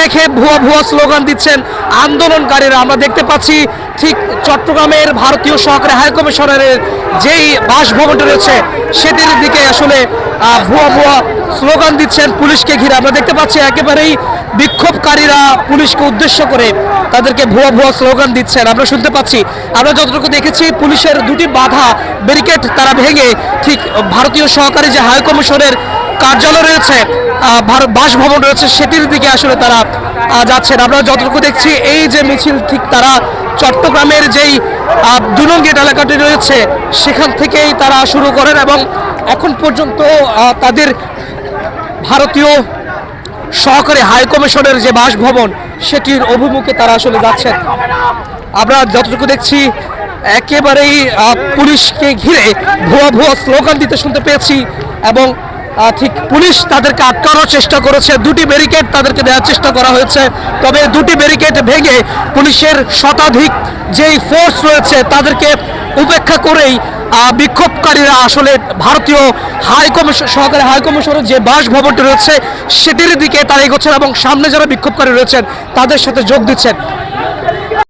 দেখে ভুয়া ভুয়া স্লোগান দিচ্ছেন আন্দোলনকারীরা। আমরা দেখতে পাচ্ছি ঠিক চট্টগ্রামের ভারতীয় সহকারী হাই কমিশনারের যেই বাসভবনটা রয়েছে, সেটির দিকে আসলে ভুয়া ভুয়া স্লোগান দিচ্ছেন পুলিশকে ঘিরে। আমরা দেখতে পাচ্ছি একেবারেই বিক্ষোভকারীরা পুলিশকে উদ্দেশ্য করে তাদেরকে ভুয়া ভুয়া স্লোগান দিচ্ছেন। আমরা শুনতে পাচ্ছি, আমরা যতটুকু দেখেছি, পুলিশের দুটি বাধা, ব্যারিকেড তারা ভেঙে ঠিক ভারতীয় সহকারী যে হাই কমিশনের কার্যালয় রয়েছে ভারত বাসভবন রয়েছে সেটির দিকে আসলে তারা যাচ্ছেন। আমরা যতটুকু দেখছি এই যে মিছিল ঠিক তারা চট্টগ্রামের যেই আহ, গেট এলাকাটি রয়েছে সেখান থেকেই তারা শুরু করেন এবং এখন পর্যন্ত তাদের ভারতীয় সহকারী হাই কমিশনের যে বাসভবন সেটির অভিমুখে তারা আসলে যাচ্ছেন। আমরা যতটুকু দেখছি একেবারেই পুলিশকে ঘিরে ভুয়া ভুয়া স্লোগান দিতে শুনতে পেয়েছি এবং ঠিক পুলিশ তাদেরকে আটকানোর চেষ্টা করেছে। দুটি ব্যারিকেড তাদেরকে দেওয়ার চেষ্টা করা হয়েছে। তবে দুটি ব্যারিকেড ভেঙে পুলিশের শতাধিক যেই ফোর্স রয়েছে, তাদেরকে উপেক্ষা করেই বিক্ষোভকারীরা আসলে ভারতীয় হাই কমিশন সহকারী হাই কমিশনের যে বাসভবনটি রয়েছে, সেটির দিকে তারা এগোচ্ছেন এবং সামনে যারা বিক্ষোভকারী রয়েছেন, তাদের সাথে যোগ দিচ্ছেন।